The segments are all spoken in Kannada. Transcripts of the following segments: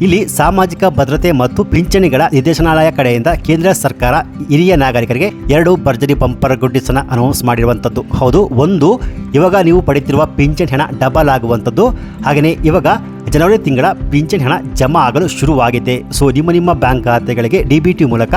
ಇಲ್ಲಿ ಸಾಮಾಜಿಕ ಭದ್ರತೆ ಮತ್ತು ಪಿಂಚಣಿಗಳ ನಿರ್ದೇಶನಾಲಯ ಕಡೆಯಿಂದ ಕೇಂದ್ರ ಸರ್ಕಾರ ಹಿರಿಯ ನಾಗರಿಕರಿಗೆ ಎರಡು ಭರ್ಜರಿ ಬಂಪರ್ ಗುಡ್ಡಿಸನ್ನು ಅನೌನ್ಸ್ ಮಾಡಿರುವಂಥದ್ದು. ಹೌದು, ಒಂದು, ಇವಾಗ ನೀವು ಪಡೆಯುತ್ತಿರುವ ಪಿಂಚಣಿ ಹಣ ಡಬಲ್ ಆಗುವಂಥದ್ದು. ಹಾಗೆಯೇ ಇವಾಗ ಜನವರಿ ತಿಂಗಳ ಪಿಂಚಣಿ ಹಣ ಜಮಾ ಆಗಲು ಶುರುವಾಗಿದೆ. ಸೊ ನಿಮ್ಮ ನಿಮ್ಮ ಬ್ಯಾಂಕ್ ಖಾತೆಗಳಿಗೆ ಡಿ ಬಿ ಟಿ ಮೂಲಕ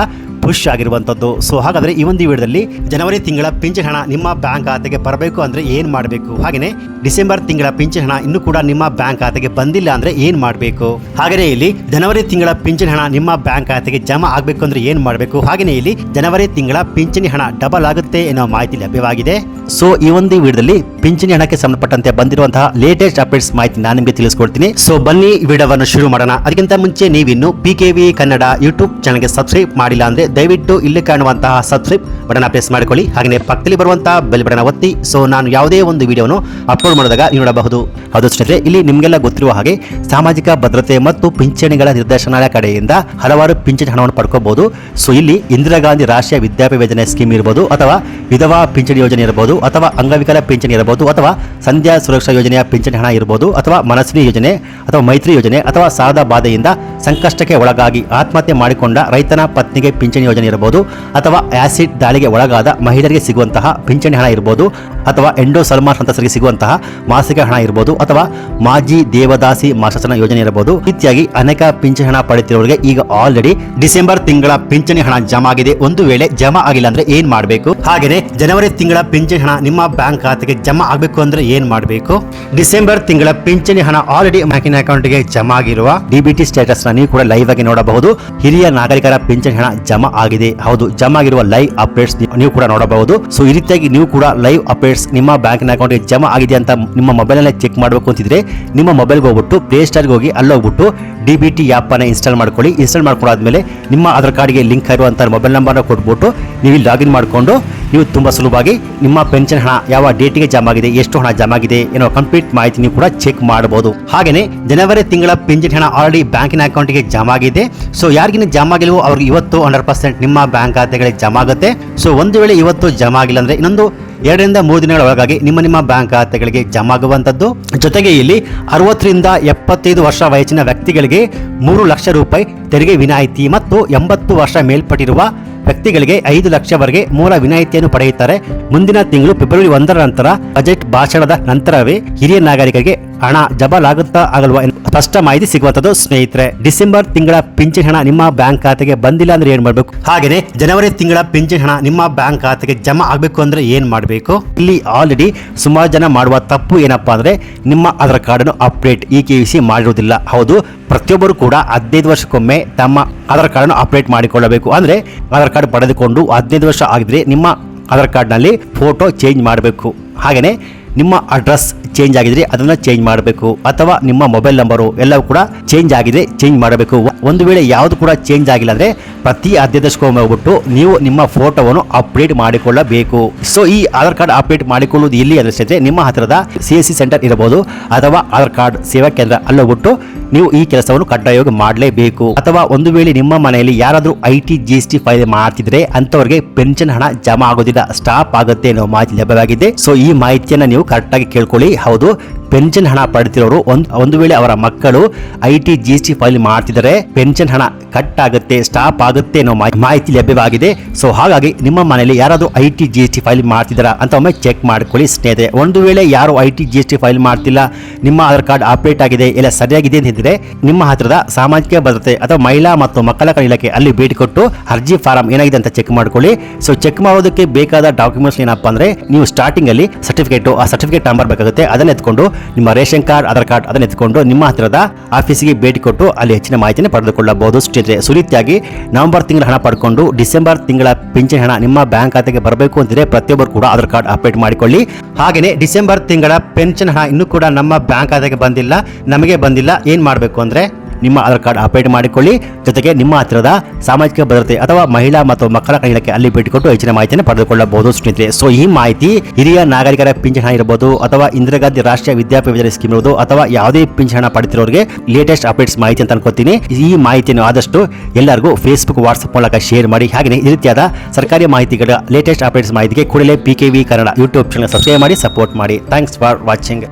ಪುಷ್ ಆಗಿರುವಂಥದ್ದು ಸೊ ಹಾಗಾದರೆ ಈ ಒಂದು ವಿಡಿಯೋದಲ್ಲಿ ಜನವರಿ ತಿಂಗಳ ಪಿಂಚಣಿ ಹಣ ನಿಮ್ಮ ಬ್ಯಾಂಕ್ ಖಾತೆಗೆ ಬರಬೇಕು ಅಂದರೆ ಏನು ಮಾಡಬೇಕು? ಹಾಗೆಯೇ ಡಿಸೆಂಬರ್ ತಿಂಗಳ ಪಿಂಚಣಿ ಹಣ ಇನ್ನೂ ಕೂಡ ನಿಮ್ಮ ಬ್ಯಾಂಕ್ ಖಾತೆಗೆ ಬಂದಿಲ್ಲ ಅಂದರೆ ಏನು ಮಾಡಬೇಕು? ಹಾಗೆಯೇ ಇಲ್ಲಿ ಜನವರಿ ತಿಂಗಳ ಪಿಂಚಣಿ ಹಣ ನಿಮ್ಮ ಬ್ಯಾಂಕ್ ಖಾತೆಗೆ ಜಮಾ ಆಗಬೇಕು ಅಂದರೆ ಏನು ಮಾಡಬೇಕು? ಹಾಗೆಯೇ ಇಲ್ಲಿ ಜನವರಿ ತಿಂಗಳ ಪಿಂಚಣಿ ಹಣ ಡಬಲ್ ಆಗುತ್ತೆ ಎನ್ನುವ ಮಾಹಿತಿ ಲಭ್ಯವಾಗಿದೆ. ಸೊ ಈ ಒಂದು ವಿಡಿಯೋದಲ್ಲಿ ಪಿಂಚಣಿ ಹಣಕ್ಕೆ ಸಂಬಂಧಪಟ್ಟಂತೆ ಬಂದಿರುವಂತಹ ಲೇಟೆಸ್ಟ್ ಅಪ್ಡೇಟ್ಸ್ ಮಾಹಿತಿ ನಾನು ನಿಮಗೆ ತಿಳಿಸ್ಕೊಡ್ತೀನಿ. ಸೊ ಬನ್ನಿ ವಿಡಿಯೋವನ್ನು ಶುರು ಮಾಡೋಣ. ಅದಕ್ಕಿಂತ ಮುಂಚೆ ನೀವಿನ್ನು P K V Kannada YouTube ಚಾನಲ್ಗೆ ಸಬ್ಸ್ಕ್ರೈಬ್ ಮಾಡಿಲ್ಲ ಅಂದ್ರೆ ದಯವಿಟ್ಟು ಇಲ್ಲಿ ಕಾಣುವಂತಹ ಸಬ್ಸ್ಕ್ರೈಬ್ ಬಟನ್ ಪ್ರೆಸ್ ಮಾಡಿಕೊಳ್ಳಿ. ಹಾಗೆ ಪಕ್ಕದಲ್ಲಿ ಬರುವಂತಹ ಬೆಲ್ ಬಟನ್ ಒತ್ತಿ. ಸೊ ನಾನು ಯಾವುದೇ ಒಂದು ವಿಡಿಯೋನು ಅಪ್ಲೋಡ್ ಮಾಡಿದಾಗ ನೀವು ನೋಡಬಹುದು. ಹೌದು ಇಲ್ಲಿ ನಿಮಗೆಲ್ಲ ಗೊತ್ತಿರುವ ಹಾಗೆ ಸಾಮಾಜಿಕ ಭದ್ರತೆ ಮತ್ತು ಪಿಂಚಣಿಗಳ ನಿರ್ದೇಶನಾಲಯ ಕಡೆಯಿಂದ ಹಲವಾರು ಪಿಂಚಣಿ ಹಣವನ್ನು ಪಡ್ಕೋಬಹುದು. ಸೊ ಇಲ್ಲಿ ಇಂದಿರಾ ಗಾಂಧಿ ರಾಷ್ಟ್ರೀಯ ವಿದ್ಯಾರ್ಥಿ ಯೋಜನೆ ಸ್ಕೀಮ್ ಇರಬಹುದು ಅಥವಾ ವಿಧವಾ ಪಿಂಚಣಿ ಯೋಜನೆ ಇರಬಹುದು ಅಥವಾ ಅಂಗವಿಕಲ ಪಿಂಚಣಿ ಇರಬಹುದು ಅಥವಾ ಸಂಧ್ಯಾ ಸುರಕ್ಷಾ ಯೋಜನೆಯ ಪಿಂಚಣಿ ಹಣ ಇರಬಹುದು ಅಥವಾ ಮನಸ್ವಿನಿ ಯೋಜನೆ ಅಥವಾ ಮೈತ್ರಿ ಯೋಜನೆ ಅಥವಾ ಸಾಲದ ಬಾಧೆಯಿಂದ ಸಂಕಷ್ಟಕ್ಕೆ ಒಳಗಾಗಿ ಆತ್ಮಹತ್ಯೆ ಮಾಡಿಕೊಂಡ ರೈತನ ಪತ್ನಿಗೆ ಪಿಂಚಣಿ ಯೋಜನೆ ಇರಬಹುದು ಅಥವಾ ಆಸಿಡ್ ದಾಳಿಗೆ ಒಳಗಾದ ಮಹಿಳೆಯರಿಗೆ ಸಿಗುವಂತಹ ಪಿಂಚಣಿ ಹಣ ಇರಬಹುದು ಅಥವಾ ಎಂಡೋ ಸಲ್ಮಾನ್ ಸಂತಸರಿಗೆ ಸಿಗುವಂತಹ ಮಾಸಿಕ ಹಣ ಇರಬಹುದು ಅಥವಾ ಮಾಜಿ ದೇವದಾಸಿ ಮಾಶಾಸನ ಯೋಜನೆ ಇರಬಹುದು ಇತ್ಯಾದಿ ಅನೇಕ ಪಿಂಚಣಿ ಹಣ ಪಡೆಯುತ್ತಿರುವವರಿಗೆ ಈಗ ಆಲ್ರೆಡಿ ಡಿಸೆಂಬರ್ ತಿಂಗಳ ಪಿಂಚಣಿ ಹಣ ಜಮಾ ಆಗಿದೆ. ಒಂದು ವೇಳೆ ಜಮಾ ಆಗಿಲ್ಲ ಅಂದ್ರೆ ಏನ್ ಮಾಡಬೇಕು? ಹಾಗೆಯೇ ಜನವರಿ ತಿಂಗಳ ಪಿಂಚಣಿ ಹಣ ನಿಮ್ಮ ಬ್ಯಾಂಕ್ ಖಾತೆಗೆ ಜಮಾ ಆಗಬೇಕು ಅಂದ್ರೆ ಏನ್ ಮಾಡಬೇಕು? ಡಿಸೆಂಬರ್ ತಿಂಗಳ ಪಿಂಚಣಿ ಹಣ ಆಲ್ರೆಡಿ ಬ್ಯಾಂಕಿನ ಅಕೌಂಟ್ಗೆ ಜಮಾ ಆಗಿರುವ ಡಿಬಿಟಿ ಸ್ಟೇಟಸ್ನ ನೀವು ಕೂಡ ಲೈವ್ ಆಗಿ ನೋಡಬಹುದು. ಹಿರಿಯ ನಾಗರಿಕರ ಪಿಂಚಣಿ ಹಣ ಜಮಾ ಆಗಿದೆ. ಹೌದು, ಜಮಾ ಆಗಿರುವ ಲೈವ್ ಅಪ್ಡೇಟ್ಸ್ ನೀವು ಕೂಡ ನೋಡಬಹುದು. ಸೊ ಈ ರೀತಿಯಾಗಿ ನೀವು ಕೂಡ ಲೈವ್ ಅಪ್ಡೇಟ್ಸ್ ನಿಮ್ಮ ಬ್ಯಾಂಕಿನ ಅಕೌಂಟ್ಗೆ ಜಮಾ ಆಗಿದೆ ಅಂತ ನಿಮ್ಮ ಮೊಬೈಲ್ನಲ್ಲಿ ಚೆಕ್ ಮಾಡಬೇಕು ಅಂತಿದ್ರೆ, ನಿಮ್ಮ ಮೊಬೈಲ್ಗೆ ಹೋಗ್ಬಿಟ್ಟು ಪ್ಲೇ ಸ್ಟಾರ್ಗೆ ಹೋಗಿ ಅಲ್ಲಿ ಹೋಗ್ಬಿಟ್ಟು ಡಿ ಬಿ ಟಿ ಆ್ಯಪ್ ಅನ್ನ ಇನ್ಸ್ಟಾಲ್ ಮಾಡ್ಕೊಳ್ಳಿ. ಇನ್ಸ್ಟಾಲ್ ಮಾಡ್ಕೊಂಡಾದ್ಮೇಲೆ ನಿಮ್ಮ ಆಧಾರ್ ಕಾರ್ಡ್ಗೆ ಲಿಂಕ್ ಆಗಿರುವಂಥ ಮೊಬೈಲ್ ನಂಬರ್ನ ಕೊಟ್ಬಿಟ್ಟು ನೀವು ಲಾಗಿನ್ ಮಾಡಿಕೊಂಡು, ನೀವು ತುಂಬ ಸುಲಭವಾಗಿ ನಿಮ್ಮ ಪೆನ್ಷನ್ ಹಣ ಯಾವ ಡೇಟಿಗೆ ಜಮಾ ಆಗಿದೆ, ಎಷ್ಟು ಹಣ ಜಮಾ ಆಗಿದೆ ಏನೋ ಕಂಪ್ಲೀಟ್ ಮಾಹಿತಿ ನೀವು ಕೂಡ ಚೆಕ್ ಮಾಡಬಹುದು ಹಾಗೆಯೇ ಜನವರಿ ತಿಂಗಳ ಪೆನ್ಷನ್ ಹಣ ಆಲ್ರೆಡಿ ಬ್ಯಾಂಕಿನ ಅಕೌಂಟ್ಗೆ ಜಮಾ ಆಗಿದೆ. ಸೊ ಯಾರಿಗಿನ ಜಮಾ ಆಗಿಲ್ವೋ ಅವ್ರಿಗೆ ಇವತ್ತು ಹಂಡ್ರೆಡ್ ಪರ್ಸೆಂಟ್ ನಿಮ್ಮ ಬ್ಯಾಂಕ್ ಖಾತೆಗಳಿಗೆ ಜಮಾ ಆಗುತ್ತೆ. ಸೊ ಒಂದು ವೇಳೆ ಇವತ್ತು ಜಮಾ ಆಗಿಲ್ಲ ಅಂದ್ರೆ ಇನ್ನೊಂದು ಎರಡರಿಂದ ಮೂರು ದಿನಗಳ ಒಳಗಾಗಿ ನಿಮ್ಮ ನಿಮ್ಮ ಬ್ಯಾಂಕ್ ಖಾತೆಗಳಿಗೆ ಜಮಾ ಆಗುವಂಥದ್ದು. ಜೊತೆಗೆ ಇಲ್ಲಿ ಅರವತ್ತರಿಂದ ಎಪ್ಪತ್ತೈದು ವರ್ಷ ವಯಸ್ಸಿನ ವ್ಯಕ್ತಿಗಳಿಗೆ ಮೂರು ಲಕ್ಷ ರೂಪಾಯಿ ತೆರಿಗೆ ವಿನಾಯಿತಿ ಮತ್ತು ಎಂಬತ್ತು ವರ್ಷ ಮೇಲ್ಪಟ್ಟಿರುವ ವ್ಯಕ್ತಿಗಳಿಗೆ ಐದು ಲಕ್ಷವರೆಗೆ ಮೂಲ ವಿನಾಯಿತಿಯನ್ನು ಪಡೆಯುತ್ತಾರೆ. ಮುಂದಿನ ತಿಂಗಳು ಫೆಬ್ರವರಿ ಒಂದರ ನಂತರ ಬಜೆಟ್ ಭಾಷಣದ ನಂತರವೇ ಹಿರಿಯ ನಾಗರಿಕರಿಗೆ ಹಣ ಜಬಲಾಗುತ್ತಾ ಆಗಲ್ವಾ ಸ್ಪಷ್ಟ ಮಾಹಿತಿ ಸಿಗುವಂತದ್ದು ಸ್ನೇಹಿತರೆ. ಡಿಸೆಂಬರ್ ತಿಂಗಳ ಪಿಂಚಣಿ ಹಣ ನಿಮ್ಮ ಬ್ಯಾಂಕ್ ಖಾತೆಗೆ ಬಂದಿಲ್ಲ ಅಂದ್ರೆ ಏನ್ ಮಾಡಬೇಕು? ಹಾಗೆಯೇ ಜನವರಿ ತಿಂಗಳ ಪಿಂಚಣಿ ಹಣ ನಿಮ್ಮ ಬ್ಯಾಂಕ್ ಖಾತೆಗೆ ಜಮಾ ಆಗಬೇಕು ಅಂದ್ರೆ ಏನ್ ಮಾಡಬೇಕು? ಇಲ್ಲಿ ಆಲ್ರೆಡಿ ಸುಮಾರು ಜನ ಮಾಡುವ ತಪ್ಪು ಏನಪ್ಪಾ ಅಂದ್ರೆ ನಿಮ್ಮ ಆಧಾರ್ ಕಾರ್ಡ್ ಅನ್ನು ಅಪ್ಡೇಟ್ ಈ ಕೆ ಸಿ ಮಾಡಿರುವುದಿಲ್ಲ ಹೌದು, ಪ್ರತಿಯೊಬ್ಬರು ಕೂಡ ಹದಿನೈದು ವರ್ಷಕ್ಕೊಮ್ಮೆ ತಮ್ಮ ಆಧಾರ್ ಕಾರ್ಡ್ ಅನ್ನು ಅಪ್ಡೇಟ್ ಮಾಡಿಕೊಳ್ಳಬೇಕು. ಅಂದ್ರೆ ಆಧಾರ್ ಕಾರ್ಡ್ ಪಡೆದುಕೊಂಡು ಹದಿನೈದು ವರ್ಷ ಆಗಿದ್ರೆ ನಿಮ್ಮ ಆಧಾರ್ ಕಾರ್ಡ್ನಲ್ಲಿ ಫೋಟೋ ಚೇಂಜ್ ಮಾಡಬೇಕು. ಹಾಗೆಯೇ ನಿಮ್ಮ ಅಡ್ರೆಸ್ ಚೇಂಜ್ ಆಗಿದ್ರೆ ಅದನ್ನ ಚೇಂಜ್ ಮಾಡಬೇಕು. ಅಥವಾ ನಿಮ್ಮ ಮೊಬೈಲ್ ನಂಬರು ಎಲ್ಲವೂ ಕೂಡ ಚೇಂಜ್ ಆಗಿದೆ ಚೇಂಜ್ ಮಾಡಬೇಕು. ಒಂದು ವೇಳೆ ಯಾವುದು ಕೂಡ ಚೇಂಜ್ ಆಗಿಲ್ಲ ಅಂದರೆ ಪ್ರತಿ ಹದಿನೈದಕ್ಕೊಮ್ಮೆ ಹೋಗ್ಬಿಟ್ಟು ನೀವು ನಿಮ್ಮ ಫೋಟೋವನ್ನು ಅಪ್ಡೇಟ್ ಮಾಡಿಕೊಳ್ಳಬೇಕು. ಸೊ ಈ ಆಧಾರ್ ಕಾರ್ಡ್ ಅಪ್ಡೇಟ್ ಮಾಡಿಕೊಳ್ಳುವುದು ಅಂದ್ರೆ ಸ್ನೇಹಿತರೆ ನಿಮ್ಮ ಹತ್ತಿರದ ಸಿ ಎಸ್ ಸಿ ಸೆಂಟರ್ ಇರಬಹುದು ಅಥವಾ ಆಧಾರ್ ಕಾರ್ಡ್ ಸೇವಾ ಕೇಂದ್ರ ಅಲ್ಲೋಗ್ಬಿಟ್ಟು ನೀವು ಈ ಕೆಲಸವನ್ನು ಕಡ್ಡಾಯವಾಗಿ ಮಾಡಲೇಬೇಕು. ಅಥವಾ ಒಂದು ವೇಳೆ ನಿಮ್ಮ ಮನೆಯಲ್ಲಿ ಯಾರಾದರೂ I T G S T file ಮಾಡ್ತಿದ್ರೆ ಅಂತವರಿಗೆ ಪೆನ್ಷನ್ ಹಣ ಜಮಾ ಆಗೋದಿಲ್ಲ ಸ್ಟಾಪ್ ಆಗುತ್ತೆ ಅನ್ನೋ ಮಾಹಿತಿ ಲಭ್ಯವಾಗಿದೆ. ಸೊ ಈ ಮಾಹಿತಿಯನ್ನು ನೀವು ಕರೆಕ್ಟಾಗಿ ಕೇಳ್ಕೊಳ್ಳಿ. ಹೌದು ಪೆನ್ಷನ್ ಹಣ ಪಡೆದಿರೋರು ಒಂದು ಒಂದು ವೇಳೆ ಅವರ ಮಕ್ಕಳು I T, G S T file ಮಾಡ್ತಿದ್ದಾರೆ, ಪೆನ್ಷನ್ ಹಣ ಕಟ್ ಆಗುತ್ತೆ ಸ್ಟಾಪ್ ಆಗುತ್ತೆ ಅನ್ನೋ ಮಾಹಿ- ಮಾಹಿತಿ ಲಭ್ಯವಾಗಿದೆ. ಸೊ ಹಾಗಾಗಿ ನಿಮ್ಮ ಮನೆಯಲ್ಲಿ ಯಾರಾದರೂ I T, G S T file ಮಾಡ್ತಿದ್ದಾರಾ ಅಂತ ಒಮ್ಮೆ ಚೆಕ್ ಮಾಡ್ಕೊಳ್ಳಿ ಸ್ನೇಹಿತರೆ. ಒಂದು ವೇಳೆ ಯಾರು I T, G S T file ಮಾಡ್ತಿಲ್ಲ, ನಿಮ್ಮ ಆಧಾರ್ ಕಾರ್ಡ್ ಅಪ್ಡೇಟ್ ಆಗಿದೆ, ಇಲ್ಲ ಸರಿಯಾಗಿದೆ ಅಂತಿದ್ರೆ ನಿಮ್ಮ ಹತ್ತಿರದ ಸಾಮಾಜಿಕ ಭದ್ರತೆ ಅಥವಾ ಮಹಿಳಾ ಮತ್ತು ಮಕ್ಕಳ ಇಲಾಖೆ ಅಲ್ಲಿ ಭೇಟಿ ಕೊಟ್ಟು ಅರ್ಜಿ ಫಾರಂ ಏನಾಗಿದೆ ಅಂತ ಚೆಕ್ ಮಾಡ್ಕೊಳ್ಳಿ. ಸೊ ಚೆಕ್ ಮಾಡೋದಕ್ಕೆ ಬೇಕಾದ ಡಾಕ್ಯುಮೆಂಟ್ಸ್ ಏನಪ್ಪಾ ಅಂದ್ರೆ ನೀವು ಸ್ಟಾರ್ಟಿಂಗ್ ಅಲ್ಲಿ ಸರ್ಟಿಫಿಕೇಟ್ ಆ ಸರ್ಟಿಫಿಕೇಟ್ ನಂಬರ್ ಬೇಕಾಗುತ್ತೆ, ಅದನ್ನ ಎತ್ಕೊಂಡು ನಿಮ್ಮ ರೇಷನ್ ಕಾರ್ಡ್, ಆಧಾರ್ ಕಾರ್ಡ್ ಅದನ್ನು ಎತ್ಕೊಂಡು ನಿಮ್ಮ ಹತ್ತಿರದ ಆಫೀಸಿಗೆ ಭೇಟಿ ಕೊಟ್ಟು ಅಲ್ಲಿ ಹೆಚ್ಚಿನ ಮಾಹಿತಿಯನ್ನು ಪಡೆದುಕೊಳ್ಳಬಹುದು. ಸ್ನೇಹಿತರೆ, ಸುರೀತಿಯಾಗಿ ನವೆಂಬರ್ ತಿಂಗಳ ಹಣ ಪಡ್ಕೊಂಡು ಡಿಸೆಂಬರ್ ತಿಂಗಳ ಪಿಂಚಣಿ ಹಣ ನಿಮ್ಮ ಬ್ಯಾಂಕ್ ಖಾತೆಗೆ ಬರಬೇಕು ಅಂತಿದ್ರೆ ಪ್ರತಿಯೊಬ್ಬರು ಕೂಡ ಆಧಾರ್ ಕಾರ್ಡ್ ಅಪ್ಡೇಟ್ ಮಾಡಿಕೊಳ್ಳಿ. ಹಾಗೆಯೇ ಡಿಸೆಂಬರ್ ತಿಂಗಳ ಪೆನ್ಷನ್ ಹಣ ಇನ್ನೂ ಕೂಡ ನಮ್ಮ ಬ್ಯಾಂಕ್ ಖಾತೆಗೆ ಬಂದಿಲ್ಲ, ನಮಗೆ ಬಂದಿಲ್ಲ. ಏನು ಮಾಡಬೇಕು ಅಂದ್ರೆ ನಿಮ್ಮ ಆಧಾರ್ ಕಾರ್ಡ್ ಅಪ್ಡೇಟ್ ಮಾಡಿಕೊಳ್ಳಿ. ಜೊತೆಗೆ ನಿಮ್ಮ ಹತ್ತಿರದ ಸಾಮಾಜಿಕ ಭದ್ರತೆ ಅಥವಾ ಮಹಿಳಾ ಮತ್ತು ಮಕ್ಕಳ ಕಲ್ಯಾಣಕ್ಕೆ ಅಲ್ಲಿ ಭೇಟಿ ಕೊಟ್ಟು ಹೆಚ್ಚಿನ ಮಾಹಿತಿಯನ್ನು ಪಡೆದುಕೊಳ್ಳಬಹುದು. ಸ್ನೇಹಿತರೆ, ಸೊ ಈ ಮಾಹಿತಿ ಹಿರಿಯ ನಾಗರಿಕರ ಪಿಂಚಣಿ ಇರಬಹುದು ಅಥವಾ ಇಂದಿರಾ ಗಾಂಧಿ ರಾಷ್ಟ್ರೀಯ ಯೋಜನೆ ಸ್ಕೀಮ್ ಇರುವುದು ಅಥವಾ ಯಾವುದೇ ಪಿಂಚಣ ಪಡೆದಿರೋರಿಗೆ ಲೇಟೆಸ್ಟ್ ಅಪ್ಡೇಟ್ಸ್ ಮಾಹಿತಿ ಅಂತ ಅನ್ಕೋತೀನಿ. ಈ ಮಾಹಿತಿಯನ್ನು ಆದಷ್ಟು ಎಲ್ಲರಿಗೂ ಫೇಸ್ಬುಕ್ ವಾಟ್ಸ್ಆಪ್ ಮೂಲಕ ಶೇರ್ ಮಾಡಿ. ಹಾಗೆ ಈ ರೀತಿಯಾದ ಸರ್ಕಾರಿ ಮಾಹಿತಿಗಳ ಲೇಟೆಸ್ಟ್ ಅಪ್ಡೇಟ್ಸ್ ಮಾಹಿತಿಗೆ ಕೂಡಲೇ P K V Kannada YouTube channel subscribe ಮಾಡಿ ಸಪೋರ್ಟ್ ಮಾಡಿ. Thanks for watching